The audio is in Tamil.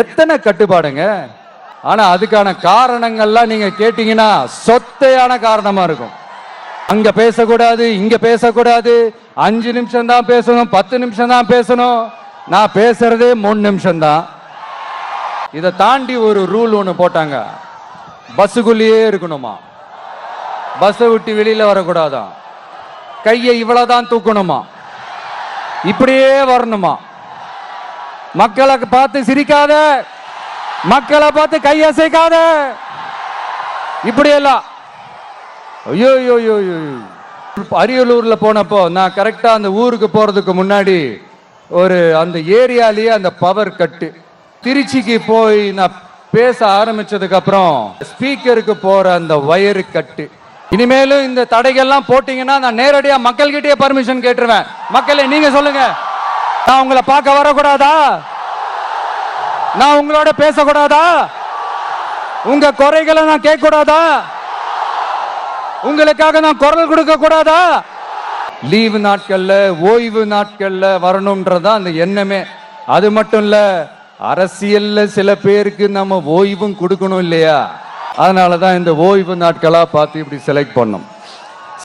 எத்தனை கட்டுப்பாடுங்க? ஆனா அதுக்கான காரணங்கள்லாம் நீங்க கேட்டீங்கன்னா சொத்தையான காரணமா இருக்கும். அங்க பேசக்கூடாது இங்க பேசக்கூடாது. அஞ்சு நிமிஷம் தான் பேசணும் பத்து நிமிஷம் தான் பேசணும். நான் பேசுறதே மூணு நிமிஷம் தான். இதை தாண்டி ஒரு ரூல் ஒன்று போட்டாங்க. பஸ்ஸுக்குள்ளேயே இருக்கணுமா? பஸ்ஸை விட்டு வெளியில் வரக்கூடாதான் கையை இவ்வளோதான் தூக்கணுமா? இப்படியே வரணுமா? மக்களை பார்த்து சிரிக்காத மக்களை பார்த்து கை அசைக்காத. இப்படியெல்லாம். ஐயோ ஐயோ ஐயோ ஐயோ அரியலூர்ல போனப்போ நான் கரெக்டா அந்த ஊருக்கு போறதுக்கு முன்னாடி ஒரு அந்த ஏரியாலேயே அந்த பவர் கட்டு திருச்சிக்கு போய் நான் பேச ஆரம்பிச்சதுக்கு அப்புறம் ஸ்பீக்கருக்கு போற அந்த வயரு கட்டு இனிமேலும் இந்த தடைகள்லாம் போட்டீங்கன்னா நான் நேரடியாக மக்கள்கிட்டயே பர்மிஷன் கேட்டுருவேன். மக்களே நீங்க சொல்லுங்க. நான் உங்களை பார்க்க வரக்கூடாதா? நான் உங்களோட பேசக்கூடாதா? உங்க குறைகளை நான் கேட்க கூடாதா உங்களுக்காக நான் குரல் கொடுக்க கூடாதா லீவு நாட்கள்ல ஓய்வு நாட்கள்ல வரணும்ன்றதா அந்த எண்ணமே. அது மட்டும் இல்ல அரசியல்ல சில பேருக்கு நம்ம ஓய்வும் கொடுக்கணும் இல்லையா? அதனாலதான் இந்த ஓய்வு நாட்களா பார்த்து இப்படி செலக்ட் பண்ணோம்.